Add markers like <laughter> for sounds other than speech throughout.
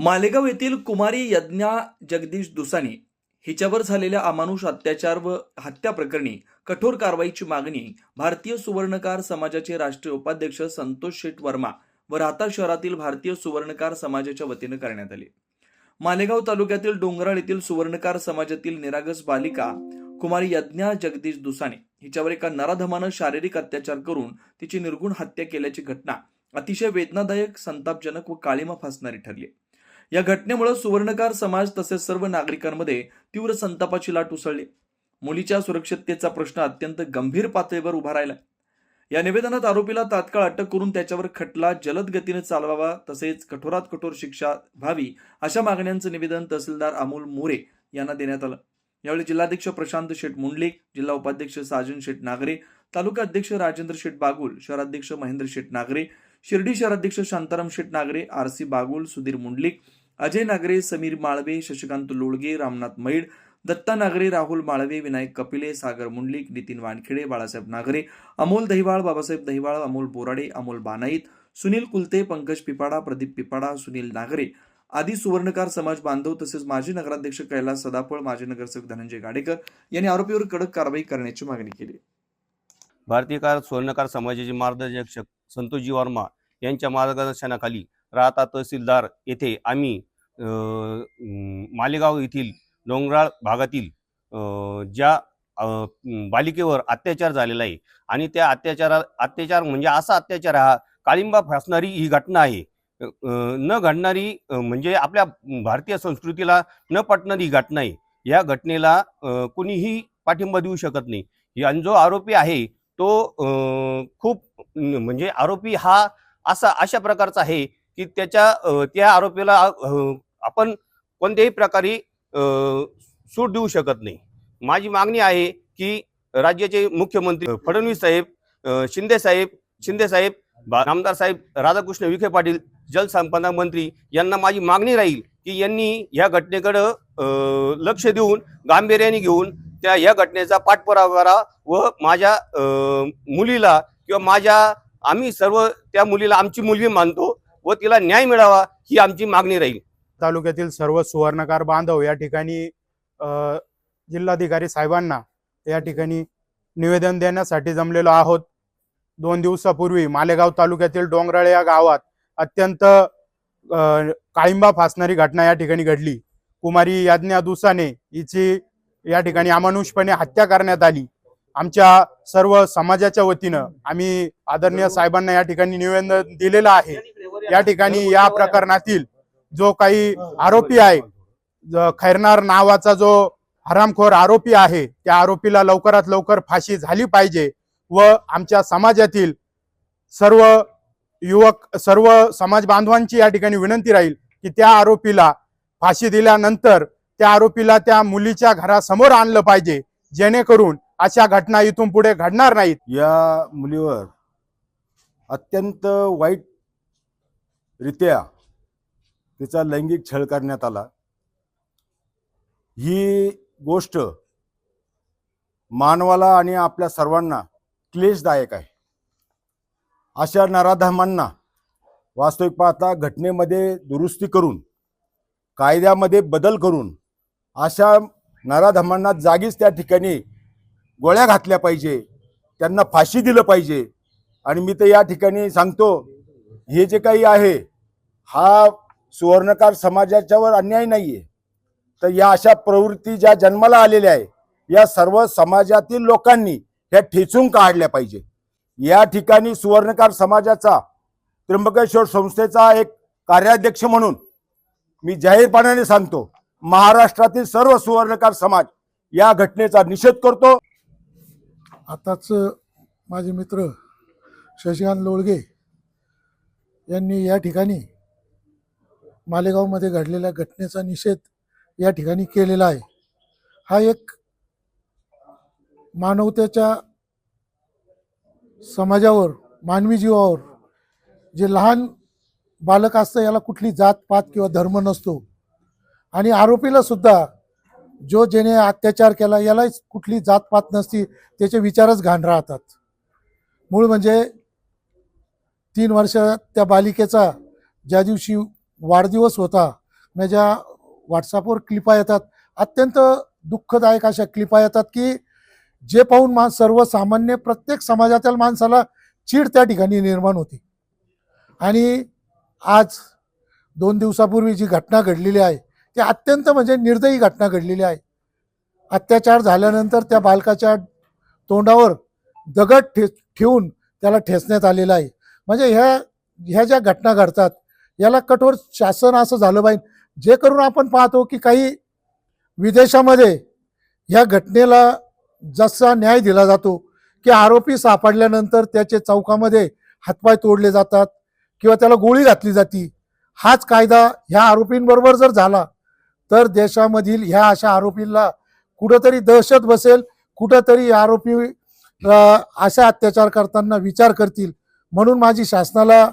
मालेगाव येथील कुमारी यज्ञा जगदीश दुसानी हिच्यावर झालेल्या अमानुष अत्याचार व हत्या प्रकरणी कठोर कारवाईची मागणी भारतीय सुवर्णकार समाजाचे राष्ट्रीय उपाध्यक्ष संतोष शेठ वर्मा व राहता शहरातील भारतीय सुवर्णकार समाजाच्या वतीनं करण्यात आली. मालेगाव तालुक्यातील डोंगराळ येथील सुवर्णकार समाजातील निरागस बालिका कुमारी यज्ञा जगदीश दुसाने हिच्यावर एका नराधमानं शारीरिक अत्याचार करून तिची निर्गुण हत्या केल्याची घटना अतिशय वेदनादायक संतापजनक व काळीमा फासणारी ठरली. या घटनेमुळे सुवर्णकार समाज तसेच सर्व नागरिकांमध्ये तीव्र संतापाची लाट उसळली. मुलीच्या सुरक्षिततेचा प्रश्न अत्यंत गंभीर पातळीवर उभा राहिला. या निवेदनात आरोपीला तात्काळ अटक करून त्याच्यावर खटला जलद गतीने चालवावा तसेच कठोरात कठोर शिक्षा व्हावी अशा मागण्यांचं निवेदन तहसीलदार अमोल मोरे यांना देण्यात आलं. यावेळी जिल्हाध्यक्ष प्रशांत शेठ मुंडलिक जिल्हा उपाध्यक्ष साजन शेठ नागरे तालुका अध्यक्ष राजेंद्र शेठ बागुल शहराध्यक्ष महेंद्र शेठ नागरे शिर्डी शहराध्यक्ष शांताराम शेठ नागरे आर सी बागुल सुधीर मुंडलिक अजय नागरे समीर माळवे शशिकांत लोळगे रामनाथ मैड दत्ता नागरे राहुल माळवे विनायक कपिले सागर मुंडलिक नितीन वानखेडे बाळासाहेब नागरे अमोल दहिवाळ बाबासाहेब दहिवाळ अमोल बोराडे अमोल बानाईत सुनील कुलते पंकज पिपाडा प्रदीप पिपाडा सुनील नागरे आदी सुवर्णकार समाज बांधव तसेच माजी नगराध्यक्ष कैलास सदाफळ माजी नगरसेवक धनंजय गाडेकर यांनी आरोपीवर कडक कारवाई करण्याची मागणी केली. भारतीय कार सुवर्णकार समाजाचे मार्गदर्शक संतोषजी वर्मा यांच्या मार्गदर्शनाखाली राहता तहसीलदार येथे आम्ही मालेगाव येथील डोंगराळ भागातील ज्या बालिकेवर अत्याचार झालेला आहे आणि त्या अत्याचारा अत्याचार म्हणजे असा अत्याचार हा काळिंबा फासणारी ही घटना आहे. न घडणारी म्हणजे आपल्या भारतीय संस्कृतीला न पटणारी ही घटना आहे. या घटनेला कुणीही पाठिंबा देऊ शकत नाही. आणि जो आरोपी आहे तो खूप म्हणजे आरोपी हा असा अशा प्रकारचा आहे की त्याच्या त्या आरोपीला आपण कोणत्याही प्रकारे सूट देऊ शकत नाही. माझी मागणी आहे की राज्याचे मुख्यमंत्री फडणवीस साहेब शिंदे साहेब शिंदे साहेब आमदार साहेब राधाकृष्ण विखे पाटील जलसंपदा मंत्री यांना माझी मागणी राहील की यांनी या घटनेकडं लक्ष देऊन गांभीर्याने घेऊन त्या या घटनेचा पाठपुरावा करा व माझ्या मुलीला किंवा माझ्या आम्ही सर्व त्या मुलीला आमची मुलगी मानतो. व तिला न्याय मिळावा ही आमची मागणी राहील. तालुक्यातील सर्व सुवर्णकार बांधव या ठिकाणी जिल्हाधिकारी साहेबांना या ठिकाणी निवेदन देण्यासाठी जमलेलो आहोत. दोन दिवसापूर्वी मालेगाव तालुक्यातील डोंगराळ या गावात अत्यंत काळिंबा फासणारी घटना या ठिकाणी घडली. कुमारी याज्ञा दुसाने हिची या ठिकाणी अमानुषपणे हत्या करण्यात आली. आमच्या सर्व समाजाच्या वतीनं आम्ही आदरणीय साहेबांना या ठिकाणी निवेदन दिलेलं आहे. या ठिकाणी या प्रकरणातील जो काही आरोपी आहे खैरनार नावाचा जो हरामखोर आरोपी आहे त्या आरोपीला लवकरात लवकर फाशी झाली पाहिजे व आमच्या समाजातील सर्व युवक सर्व समाज बांधवांची या ठिकाणी विनंती राहील की त्या आरोपीला फाशी दिल्यानंतर त्या आरोपीला त्या मुलीच्या घरासमोर आणलं पाहिजे जेणेकरून अशा घटना इथून पुढे घडणार नाहीत. या मुलीवर अत्यंत वाईट रित्या तिचा लैंगिक छळ करण्यात आला. ही गोष्ट मानवाला आणि आपल्या सर्वांना क्लेशदायक आहे. अशा नराधमांना वास्तविक पाहता घटनेमध्ये दुरुस्ती करून कायद्यामध्ये बदल करून अशा नराधमांना जागीच त्या ठिकाणी गोळ्या घातल्या पाहिजे त्यांना फाशी दिलं पाहिजे. आणि मी तर या ठिकाणी सांगतो हे जे काही आहे हा सुवर्णकार समाजाच्यावर अन्याय नाही आहे तर या अशा प्रवृत्ती ज्या जन्माला आलेल्या आहे या सर्व समाजातील लोकांनी ह्या ठेचून काढल्या पाहिजे. या ठिकाणी सुवर्णकार समाजाचा त्र्यंबकेश्वर संस्थेचा एक कार्याध्यक्ष म्हणून मी जाहीरपणाने सांगतो महाराष्ट्रातील सर्व सुवर्णकार समाज या घटनेचा निषेध करतो. आताच माझे मित्र शशिकांत लोळगे यांनी या ठिकाणी मालेगावमध्ये घडलेल्या घटनेचा निषेध या ठिकाणी केलेला आहे. हा एक मानवतेच्या समाजावर मानवी जीवावर जे लहान बालक असतं याला कुठली जात पात किंवा धर्म नसतो. आणि आरोपीला सुद्धा जो ज्याने अत्याचार केला याला कुठली जातपात नसती त्याचे विचारच घाण राहतात. मूळ म्हणजे तीन वर्ष त्या बालिकेचा ज्या दिवशी वाढदिवस होता माझ्या व्हॉट्सअपवर क्लिपा येतात अत्यंत दुःखदायक अशा क्लिपा येतात की जे पाहून मा सर्वसामान्य प्रत्येक समाजातील माणसाला चीड त्या ठिकाणी निर्माण होती. आणि आज दोन दिवसापूर्वी जी घटना घडलेली आहे ती अत्यंत म्हणजे निर्दयी घटना घडलेली आहे. अत्याचार झाल्यानंतर त्या बालकाच्या तोंडावर दगड ठे ठेवून त्याला ठेचण्यात आलेला आहे. म्हणजे ह्या ह्या ज्या घटना घडतात याला कठोर शासन असं झालं पाहिजे. जे करून आपण पाहतो की काही विदेशामध्ये ह्या घटनेला जसा न्याय दिला जातो की आरोपी सापडल्यानंतर त्याचे चौकामध्ये हातपाय तोडले जातात किंवा त्याला गोळी घातली जाती. हाच कायदा ह्या आरोपींबरोबर जर झाला तर देशामधील ह्या अशा आरोपींना कुठंतरी दहशत बसेल कुठंतरी आरोपी अशा अत्याचार करताना विचार करतील. म्हणून माझी शासनाला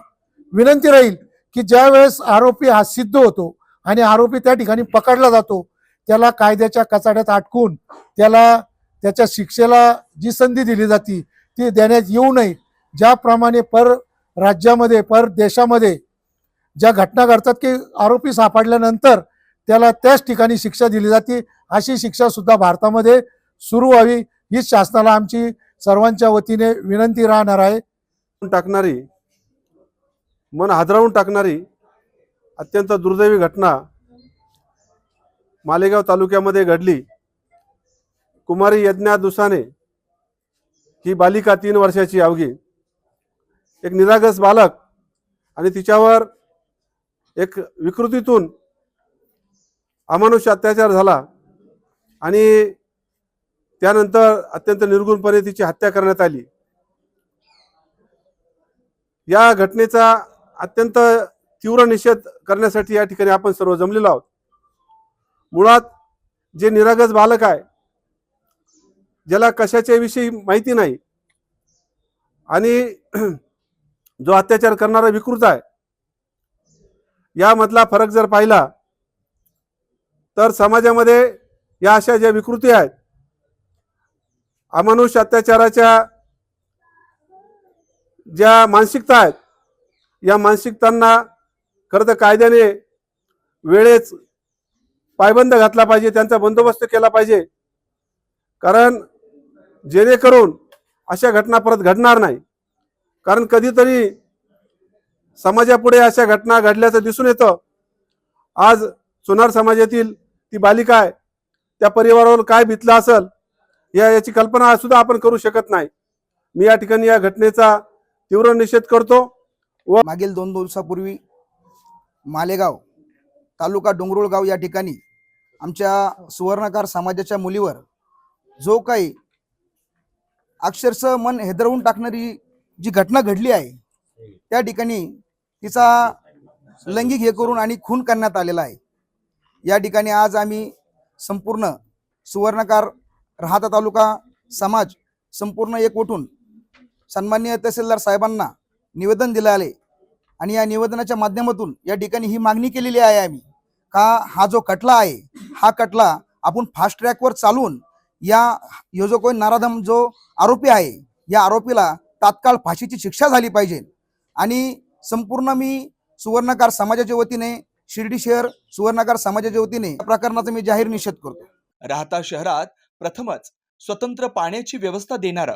विनंती राहील की ज्या वेळेस आरोपी हा सिद्ध होतो आणि आरोपी त्या ठिकाणी पकडला जातो त्याला कायद्याच्या कचाड्यात अटकून त्याला त्याच्या शिक्षेला जी संधी दिली जाती ती देण्यात येऊ नये. ज्याप्रमाणे पर राज्यामध्ये पर देशामध्ये ज्या घटना घडतात की आरोपी सापडल्यानंतर त्याला त्याच ठिकाणी शिक्षा दिली जाते अशी शिक्षा सुद्धा भारतामध्ये सुरू व्हावी हीच शासनाला आमची सर्वांच्या वतीने विनंती राहणार आहे. टाकणारी मन हादरावून टाकणारी अत्यंत दुर्दैवी घटना मालेगाव तालुक्यामध्ये घडली. कुमारी यज्ञा दुसाने ही बालिका तीन वर्षाची अवघी. एक निरागस बालक आणि तिच्यावर एक विकृतीतून अमानुष अत्याचार झाला आणि त्यानंतर अत्यंत निर्गुणपणे तिची हत्या करण्यात आली. या घटनेचा अत्यंत तीव्र निषेध करण्यासाठी या ठिकाणी आपण सर्व जमलेलो आहोत. मुळात जे निरागस बालक आहे ज्याला कशाच्या विषयी माहिती नाही आणि <clears throat> जो अत्याचार करणारा विकृत आहे यामधला फरक जर पाहिला तर समाजामध्ये या अशा ज्या विकृती आहेत अमानुष अत्याचाराच्या ज्या मानसिकता आहेत या मानसिकतांना खरं तर कायद्याने वेळेच पायबंद घातला पाहिजे त्यांचा बंदोबस्त केला पाहिजे. कारण जेणेकरून अशा घटना परत घडणार नाही. कारण कधीतरी समाजापुढे अशा घटना घडल्याचं दिसून येतं. आज सोनार समाजातील ती बालिका आहे त्या परिवारावर काय बितलं असेल या याची कल्पना सुद्धा आपण करू शकत नाही. मी या ठिकाणी या घटनेचा तीव्र निषेध करतो व मागील दोन दिवसापूर्वी मालेगाव तालुका डोंगरुळगाव या ठिकाणी आमच्या सुवर्णकार समाजाच्या मुलीवर जो काही अक्षरशः मन हेदरवून टाकणारी जी घटना घडली आहे त्या ठिकाणी तिचा लैंगिक हे करून आणि खून करण्यात आलेला आहे. या ठिकाणी आज आम्ही संपूर्ण सुवर्णकार राहता तालुका समाज संपूर्ण एक उठून सन्माननीय तहसीलदार साहेबांना निवेदन दिलं आले. आणि या निवेदनाच्या माध्यमातून या ठिकाणी ही मागणी केलेली आहे आम्ही. का हा जो कटला आहे हा कटला आपण फास्ट ट्रॅकवर चालून या ह्यो जो नाराधम जो आरोपी आहे या आरोपीला तात्काळ फाशीची शिक्षा झाली पाहिजे. आणि संपूर्ण मी सुवर्णकार समाजाच्या वतीने शिर्डी शहर सुवर्णकार समाजाच्या वतीने या प्रकरणाचा मी जाहीर निषेध करतो. राहता शहरात प्रथमच स्वतंत्र पाण्याची व्यवस्था देणारं